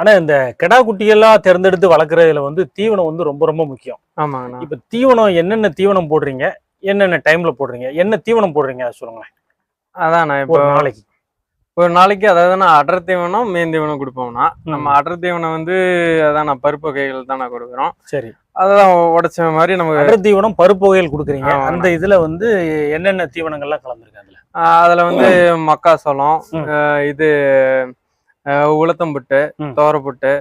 ஆனா இந்த கிடா குட்டியெல்லாம் தேர்ந்தெடுத்து வளர்க்குறதுல வந்து தீவனம் வந்து ரொம்ப ரொம்ப முக்கியம். ஆமாங்கண்ணா. இப்ப தீவனம் என்னென்ன தீவனம் போடுறீங்க? என்னென்ன டைம்ல போடுறீங்க? என்ன தீவனம் போடுறீங்க? அதை சொல்லுங்களேன். அதாண்ணா இப்போ ஒரு நாளைக்கு. ஒரு நாளைக்கு அதாவது நான் அடர் தீவனம் மேன் தீவனம் கொடுப்போம்னா நம்ம. அடர் தீவனம் வந்து அதான் நான் பருப்பு வகைகள் தான் நான் கொடுக்குறோம். சரி. அதான் உடைச்ச மாதிரி நமக்கு அடர் தீவனம் பருப்பு வகைகள் கொடுக்குறீங்க. அந்த இதுல வந்து என்னென்ன தீவனங்கள்லாம் கலந்துருக்கு அதுல? வந்து மக்காசோளம் இது உளுத்தம்புட்டு. தோரப்புட்டு.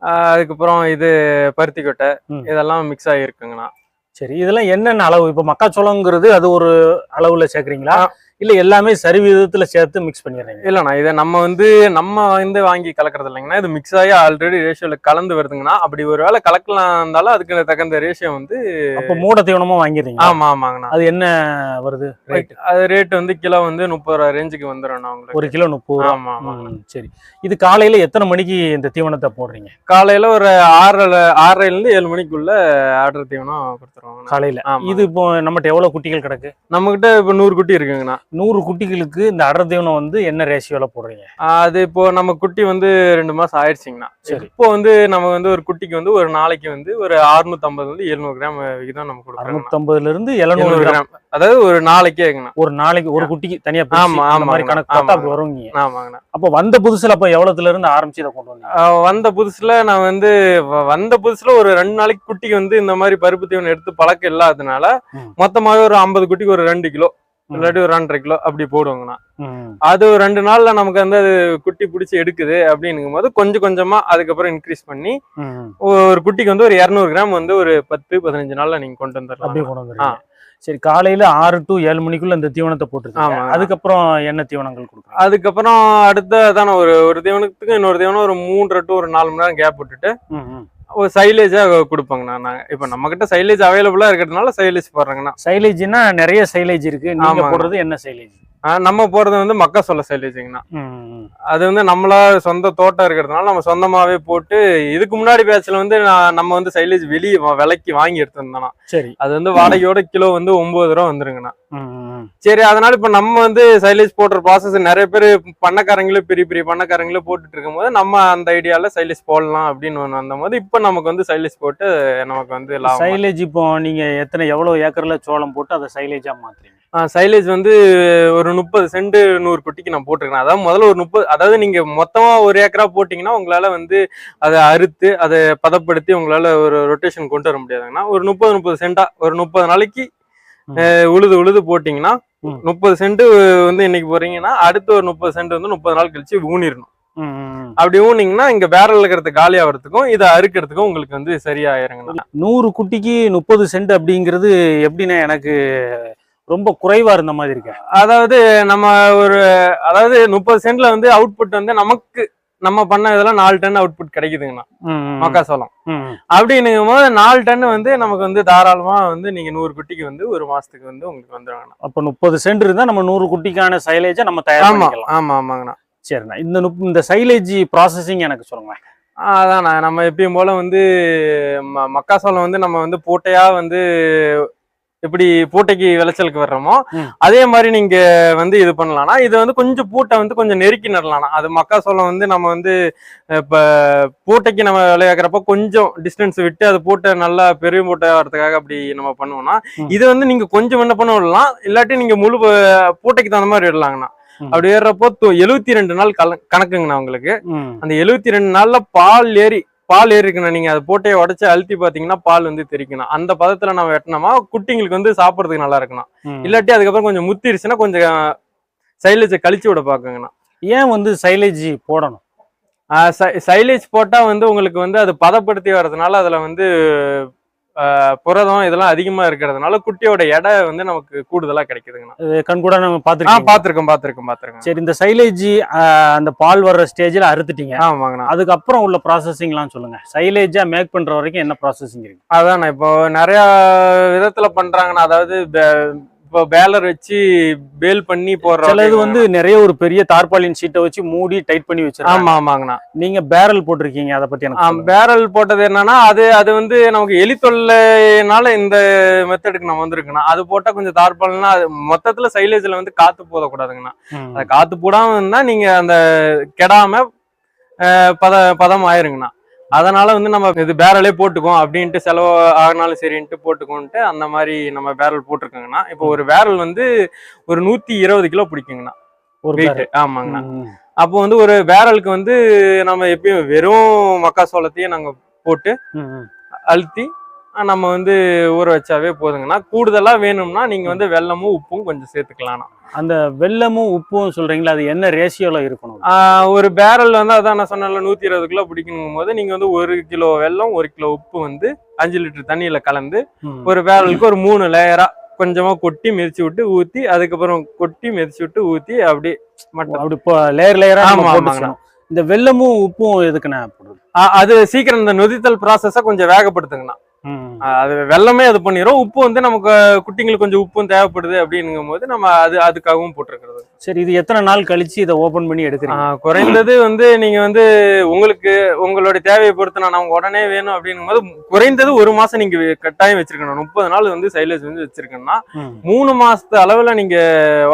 ஆஹ் அதுக்கப்புறம் இது பருத்தி கொட்டை. இதெல்லாம் மிக்ஸ் ஆகிருக்குங்கண்ணா சரி இதெல்லாம் என்னென்ன அளவு இப்ப மக்காச்சோளங்கிறது அது ஒரு அளவுல சேர்க்குறீங்களா. இல்ல எல்லாமே சரி விதத்துல சேர்த்து மிக்ஸ் பண்ணிடுறீங்க? இல்லைண்ணா இதை நம்ம வந்து நம்ம வந்து வாங்கி கலக்கிறது இல்லைங்கண்ணா. இது மிக்ஸ் ஆகி ஆல்ரெடி ரேஷியோல கலந்து வருதுங்கண்ணா. அப்படி ஒரு வேளை கலக்கலாம் இருந்தாலும் அதுக்கு தகுந்த ரேஷியோ வந்து அப்ப மூட தீவனமா வாங்கிடுறீங்க ஆமா ஆமாங்கண்ணா. அது என்ன வருது? ரேட் அது ரேட் வந்து கிலோ வந்து முப்பது ரூபா ரேஞ்சுக்கு வந்துடும்ண்ணா உங்களுக்கு. ஒரு கிலோ முப்பது ரூபா. ஆமா ஆமாங்க ம், சரி. இது காலையில எத்தனை மணிக்கு இந்த தீவனத்தை போடுறீங்க? காலையில ஒரு ஆறரை ஆறரைல இருந்து ஏழு மணிக்குள்ள ஆர்டர் தீவனம் கொடுத்துருவாங்க காலையில. இது இப்போ நம்மகிட்ட எவ்வளவு குட்டிகள் கிடக்கு? நம்ம கிட்ட இப்ப நூறு குட்டி இருக்குங்கண்ணா. நூறு குட்டிகளுக்கு இந்த அடர் தீவனம் வந்து என்ன ரேஷியோல போடுறீங்க அது இப்போ நம்ம குட்டி வந்து ரெண்டு மாசம் ஆயிடுச்சுங்கண்ணா சரி. இப்போ வந்து நம்ம வந்து ஒரு குட்டிக்கு வந்து ஒரு நாளைக்கு வந்து ஒரு 650 இருந்து எழுநூறு கிராம் விகிதம் நம்ம கொடுக்குறோம் அறுநூத்தம்பதுல இருந்து எழுநூறு கிராம் அதாவது ஒரு நாளைக்கேங்கண்ணா ஒரு நாளைக்கு ஒரு குட்டிக்கு தனியா ஆமா, அந்த மாதிரி. கணக்கு பார்த்தா அப்படி. வருவீங்க ஆமாங்கண்ணா அப்ப வந்த புதுசுல அப்ப எவ்வளவுல இருந்து ஆரம்பிச்சு இதை கொண்டு ஆஹ் வந்த புதுசுல நான் வந்து வந்த புதுசுல ஒரு ரெண்டு நாளைக்கு குட்டிக்கு வந்து இந்த மாதிரி பருப்பு தீவனம் எடுத்து பழக்கம் இல்லாததுனால. மொத்தமாவே ஒரு ஐம்பது குட்டிக்கு ஒரு ரெண்டு கிலோ. இல்லாட்டி ஒரு ரெண்டரை கிலோ அப்படி போடுவோங்கண்ணா. அது ரெண்டு நாள்ல நமக்கு வந்து அது குட்டி பிடிச்சி எடுக்குது அப்படின்னும் போது கொஞ்சம் கொஞ்சமா அதுக்கப்புறம் இன்க்ரீஸ் பண்ணி. ஒரு குட்டிக்கு வந்து ஒரு இரநூறு கிராம் வந்து ஒரு பத்து பதினஞ்சு நாள்ல நீங்க கொண்டு அப்படியே வந்துடலாம் கொண்டு வந்துருங்க சரி காலையில ஆறு டு ஏழு மணிக்குள்ள இந்த தீவனத்தை போட்டுருக்கீங்க. அதுக்கப்புறம் என்ன தீவனங்கள் கொடுக்குறீங்க அதுக்கப்புறம் அடுத்த தானே ஒரு ஒரு தீவனத்துக்கு இன்னொரு தீவனம் ஒரு மூன்றரை டு ஒரு நாலு மணி நேரம் கேப் விட்டுட்டு. ஒரு சைலேஜா கொடுப்பாங்கண்ணா நாங்க இப்ப நம்ம கிட்ட சைலேஜ் அவைலபிளா இருக்கிறதுனால சைலேஜ் போடுறாங்கண்ணா சைலேஜ்னா நிறைய சைலேஜ் இருக்கு. ஆமாங்க. போடுறது என்ன சைலேஜ் நம்ம போறது வந்து மக்கா சொல்ல சைலேஜுங்கண்ணா அது வந்து நம்மளா சொந்த தோட்டம் இருக்கிறதுனால நம்ம சொந்தமாவே போட்டு இதுக்கு முன்னாடி பேட்ச்ல வந்து நான் நம்ம வந்து சைலேஜ் வெளியே விலைக்கு வாங்கி எடுத்திருந்தோம்னா சரி. அது வந்து வாடகையோட கிலோ வந்து ஒன்பது ரூபா வந்துருங்கண்ணா. சரி அதனால இப்ப நம்ம வந்து சைலேஜ் போடுற ப்ராசஸ் நிறைய பேர் பண்ணக்காரங்களும் பெரிய பெரிய பண்ணக்காரங்களும் போட்டுட்டு இருக்கும்போது நம்ம அந்த ஐடியால சைலேஜ் போடலாம் அப்படின்னு ஒண்ணு வந்தபோது இப்ப நமக்கு வந்து சைலேஜ் போட்டு நமக்கு வந்து சைலேஜ் இப்போ நீங்க எத்தனை எவ்வளவு ஏக்கர்ல சோளம் போட்டு அதை சைலேஜா மாத்துறீங்க? சைலேஜ் வந்து ஒரு முப்பது சென்ட் நூறு குட்டிக்கு நான் போட்டிருக்கேன். அதாவது முதல்ல ஒரு முப்பது அதாவது நீங்க மொத்தமா ஒரு ஏக்கரா போட்டீங்கன்னா உங்களால வந்து அதை அறுத்து அதை பதப்படுத்தி உங்களால ஒரு ரொட்டேஷன் கொண்டு வர முடியாதுங்கன்னா ஒரு முப்பது முப்பது சென்டா ஒரு முப்பது நாளைக்கு உழுது உழுது போட்டீங்கன்னா. முப்பது சென்ட் வந்து இன்னைக்கு போறீங்கன்னா அடுத்து ஒரு முப்பது சென்ட் வந்து முப்பது நாள் கழிச்சு ஊனிடணும். அப்படி ஊனிங்கன்னா இங்க பேரல் இருக்கிறது காலி ஆகிறதுக்கும் இதை அறுக்கிறதுக்கும் உங்களுக்கு வந்து சரியாயிருங்கண்ணா நூறு குட்டிக்கு முப்பது சென்ட் அப்படிங்கிறது எப்படின்னா எனக்கு ரொம்ப குறைவா இருந்த மாதிரி இருக்கு அதாவது நம்ம ஒரு அதாவது முப்பது சென்ட்ல வந்து அவுட்புட் வந்து நமக்கு நம்ம பண்ண இதெல்லாம் நாலு டன் அவுட்புட் கிடைக்குதுங்கண்ணா. மக்காசோளம் அப்படின்னும் போது நாலு டன் வந்து நமக்கு வந்து தாராளமா வந்து நீங்க நூறு குட்டிக்கு வந்து ஒரு மாசத்துக்கு வந்து உங்களுக்கு வந்துருங்கண்ணா. அப்ப முப்பது சென்ட் இருந்தா நம்ம நூறு குட்டிக்கான சைலேஜை நம்ம தயார் ஆமா ஆமாங்கண்ணா. சரிண்ணா. இந்த இந்த சைலேஜ் ப்ராசஸிங் எனக்கு சொல்லுங்க அதாண்ணா. நம்ம எப்பயும் போல வந்து மக்காசோளம் வந்து நம்ம வந்து பூட்டையா வந்து எப்படி பூட்டைக்கு விளைச்சலுக்கு வர்றோமோ. அதே மாதிரி நீங்க வந்து இது பண்ணலாம்னா இது வந்து கொஞ்சம் பூட்டை வந்து கொஞ்சம் நெருக்கி நடலாம்னா அது மக்காசோளம் வந்து நம்ம வந்து இப்ப பூட்டைக்கு நம்ம விளையாக்குறப்ப கொஞ்சம் டிஸ்டன்ஸ் விட்டு அது பூட்டை நல்லா பெரிய பூட்டை வரதுக்காக அப்படி நம்ம பண்ணுவோம்னா. இது வந்து நீங்க கொஞ்சம் என்ன பண்ண விடலாம் இல்லாட்டி நீங்க முழு பூட்டைக்கு தகுந்த மாதிரி விடலாங்கண்ணா. அப்படி ஏறப்போ எழுபத்தி ரெண்டு நாள் கல கணக்குங்கண்ணா உங்களுக்கு. அந்த எழுபத்தி ரெண்டு நாள்ல பால் ஏறி பால் ஏறி இருக்குண்ணா நீங்க அது போட்டே உடச்சு அழுத்தி பாத்தீங்கன்னா பால் வந்து தெரிக்கணும் அந்த பதத்துல நம்ம வெட்டினோமா குட்டிங்களுக்கு வந்து சாப்பிட்றதுக்கு நல்லா இருக்கணும். இல்லாட்டி அதுக்கப்புறம் கொஞ்சம் முத்திருச்சுன்னா கொஞ்சம் சைலேஜை கழிச்சு விட பாக்குங்கண்ணா ஏன் வந்து சைலேஜ் போடணும்? சைலேஜ் போட்டா வந்து உங்களுக்கு வந்து அது பதப்படுத்தி வர்றதுனால அதுல வந்து புரதம் இதெல்லாம் அதிகமா இருக்கிறதுனால குட்டியோட எடை வந்து நமக்கு கூடுதலா கிடைக்குதுங்கண்ணா. கண் கூட நம்ம பாத்துருக்கோம் பாத்திருக்கோம் பாத்திருக்கோம் பாத்திருக்கோம் சரி இந்த சைலேஜ் அந்த பால் வர்ற ஸ்டேஜ்ல அறுத்துட்டீங்க. ஆமாங்கண்ணா. அதுக்கப்புறம் உள்ள ப்ராசஸிங்லாம் சொல்லுங்க. சைலேஜா மேக் பண்ற வரைக்கும் என்ன ப்ராசஸிங் இருக்கு? அதாண்ணா இப்போ நிறைய விதத்துல பண்றாங்கண்ணா. அதாவது இப்போ பேலர் வச்சு பேல் பண்ணி போடுற சில இது வந்து நிறைய ஒரு பெரிய தார்பாலின் சீட்டை வச்சு மூடி டைட் பண்ணி வச்சிருக்காங்க. ஆமா ஆமாங்கண்ணா. நீங்க பேரல் போட்டிருக்கீங்க அதை பத்தி எனக்கு. பேரல் போட்டது என்னன்னா அது அது வந்து நமக்கு எலி தொல்லைனால இந்த மெத்தடுக்கு நம்ம வந்திருக்குண்ணா. அது போட்டா கொஞ்சம் தார்பால்னா அது மொத்தத்துல சைலேஜ்ல வந்து காத்து போதக்கூடாதுங்கண்ணா. அது காத்து போடாம இருந்தா நீங்க அந்த கெடாம பத பதம் ஆயிருங்கண்ணா. அதனால வந்து நம்ம இது பேரலே போட்டுக்குவோம் அப்படின்ட்டு செலவு ஆகினாலும் சரின்ட்டு போட்டுக்கோன்ட்டு அந்த மாதிரி நம்ம பேரல் போட்டிருக்கோங்கண்ணா. இப்போ ஒரு பேரல் வந்து ஒரு நூத்தி இருபது கிலோ பிடிக்குங்கண்ணா. ஒரு வெயிட் பேரல். ஆமாங்கண்ணா. அப்போ வந்து ஒரு பேரலுக்கு வந்து நம்ம எப்பயும் வெறும் மக்காசோளத்தையும் நாங்க போட்டு. அழுத்தி நம்ம வந்து ஊற வச்சாவே போதுங்கண்ணா. கூடுதலா வேணும்னா நீங்க வந்து வெல்லமும் உப்பும் கொஞ்சம் சேர்த்துக்கலாம்ண்ணா. அந்த வெல்லமும் உப்பும் சொல்றீங்களா? அது என்ன ரேஷியோல இருக்கணும்? ஒரு பேரல் வந்து அதான் நான் சொன்னேன்ல நூத்தி இருபது கிலோ பிடிக்கணும் போது நீங்க வந்து ஒரு கிலோ வெல்லம் ஒரு கிலோ உப்பு வந்து அஞ்சு லிட்டர் தண்ணியில கலந்து. ஒரு பேரலுக்கு ஒரு மூணு லேயரா கொஞ்சமா கொட்டி மிதிச்சு விட்டு ஊத்தி அதுக்கப்புறம் கொட்டி மிதிச்சு விட்டு ஊத்தி அப்படி மட்டும் அப்படி லேயர் லேயரா நம்ம ஆமா, போட்டு ஆமாங்கண்ணா. செய்யணும். இந்த வெல்லமும் உப்பும் எதுக்குண்ணா அது சீக்கிரம் இந்த நொதித்தல் ப்ராசஸ கொஞ்சம் வேகப்படுத்துங்கண்ணா. அது வெள்ளமே அது பண்ணிரும். உப்பு வந்து நமக்கு குட்டிங்களுக்கு கொஞ்சம் உப்பும் தேவைப்படுது அப்படிங்கும் போது நம்ம அது அதுக்காகவும் போட்டிருக்கிறது. சரி இது எத்தனை நாள் கழிச்சு இதை ஓபன் பண்ணி எடுக்கிறீங்க? குறைந்தது வந்து நீங்க வந்து உங்களுக்கு உங்களுடைய தேவையை பொறுத்து நான் உடனே வேணும் அப்படிங்கும் போது குறைந்தது ஒரு மாசம் நீங்க கட்டாயம் வச்சிருக்கணும். முப்பது நாள் வந்து சைலேஜ் வந்து வச்சிருக்கணும்னா ம். மூணு மாசத்து அளவுல நீங்க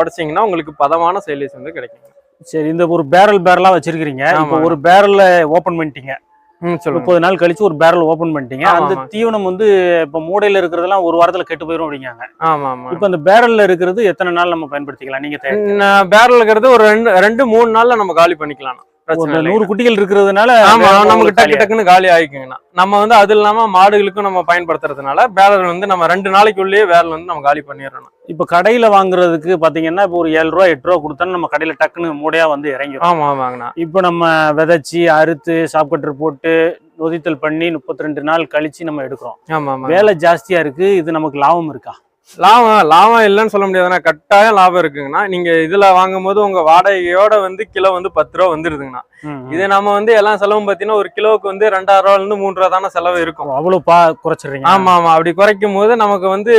உடைச்சீங்கன்னா உங்களுக்கு பதமான சைலேஜ் வந்து கிடைக்கும். சரி இந்த ஒரு பேரல் பேரலா வச்சிருக்கீங்க இப்போ. ஒரு பேரல்ல ஓபன் பண்ணிட்டீங்க. முப்பது நாள் கழிச்சு ஒரு பேரல் ஓபன் பண்ணிட்டீங்க. அந்த. தீவனம் வந்து இப்ப மூடையில இருக்கிறதெல்லாம் ஒரு வாரத்துல கெட்டு போயிரும் அப்படிங்காங்க ஆமா ஆமா. இப்ப அந்த பேரல்ல இருக்கிறது எத்தனை நாள் நம்ம பயன்படுத்திக்கலாம்? நீங்க பேரல் இருக்கிறது ஒரு ரெண்டு ரெண்டு மூணு நாள்ல நம்ம காலி பண்ணிக்கலாம் ஒரு நூறு குட்டிகள் இருக்கிறதுனால ஆமா நமக்கு டக்கு. டக்குன்னு காலி ஆயிக்குங்கண்ணா. நம்ம வந்து அது இல்லாம மாடுகளுக்கும் நம்ம பயன்படுத்துறதுனால பேரல் வந்து நம்ம ரெண்டு நாளைக்குள்ளேயே பேரல் வந்து நம்ம காலி பண்ணிடுறோம் இப்ப கடையில வாங்குறதுக்கு பாத்தீங்கன்னா இப்போ ஒரு ஏழு ரூபா எட்டு ரூபா கொடுத்தா நம்ம கடையில டக்குன்னு மூடையா வந்து இறங்கிடும் ஆமா ஆமாங்கண்ணா. இப்போ நம்ம விதைச்சி அறுத்து சாப் கட்டர் போட்டு நொதித்தல் பண்ணி முப்பத்தி ரெண்டு நாள் கழிச்சு நம்ம எடுக்கிறோம். ஆமா ஆமா வேலை ஜாஸ்தியா இருக்கு இது நமக்கு லாபம் இருக்கா? லாபம் லாபம் இல்லைன்னு சொல்ல முடியாதுண்ணா. கட்டாயம் லாபம் இருக்குங்கண்ணா. நீங்க இதுல வாங்கும் போது உங்க வாடகையோட வந்து கிலோ வந்து பத்து ரூபா வந்துருதுங்கண்ணா. இதே நம்ம வந்து எல்லாம் செலவும் பார்த்தீங்கன்னா ஒரு கிலோவுக்கு வந்து ரெண்டாயிரம் ரூபால இருந்து மூன்று ரூபா தானே செலவு இருக்கும். அவ்வளவு பா குறைச்சிடுறீங்க. ஆமா ஆமா. அப்படி குறைக்கும் போது நமக்கு வந்து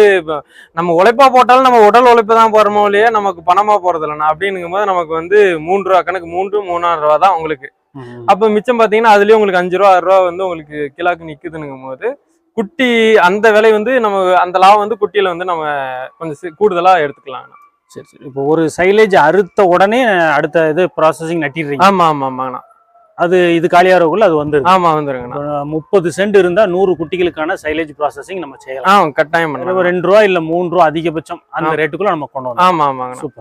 நம்ம உழைப்பா போட்டாலும் நம்ம உடல் உழைப்பு தான் போறோமோ இல்லையா நமக்கு பணமா போறது இல்லைண்ணா அப்படிங்கும் போது நமக்கு வந்து மூன்று ரூபா கணக்கு மூன்று மூணாயிரம் ரூபா தான் உங்களுக்கு. அப்ப மிச்சம் பாத்தீங்கன்னா அதுலயே உங்களுக்கு அஞ்சு ரூபா ஆறு ரூபா வந்து உங்களுக்கு கிலோக்கு நிக்குதுங்கும் போது குட்டி அந்த விலை வந்து நம்ம அந்த லாபம் வந்து குட்டியில வந்து நம்ம கொஞ்சம் கூடுதலா எடுத்துக்கலாம். சரி சரி. இப்போ ஒரு சைலேஜ் அறுத்த உடனே அடுத்த இது ப்ராசஸிங் நட்டிடுறீங்க. ஆமா ஆமா ஆமாங்கண்ணா. அது இது காலியாகிறக்குள்ள அது வந்து ஆமா வந்துருங்கண்ணா. முப்பது சென்ட் இருந்தா நூறு குட்டிகளுக்கான சைலேஜ் ப்ராசஸிங் நம்ம செய்யலாம். ஆ கட்டாயம் ஒரு பண்ணலாம் ரெண்டு ரூபா இல்ல மூணு ரூபா அதிகபட்சம் அந்த. ரேட்டுக்குள்ள நம்ம கொண்டு வந்தோம் ஆமா ஆமாங்கண்ணா. சூப்பர்.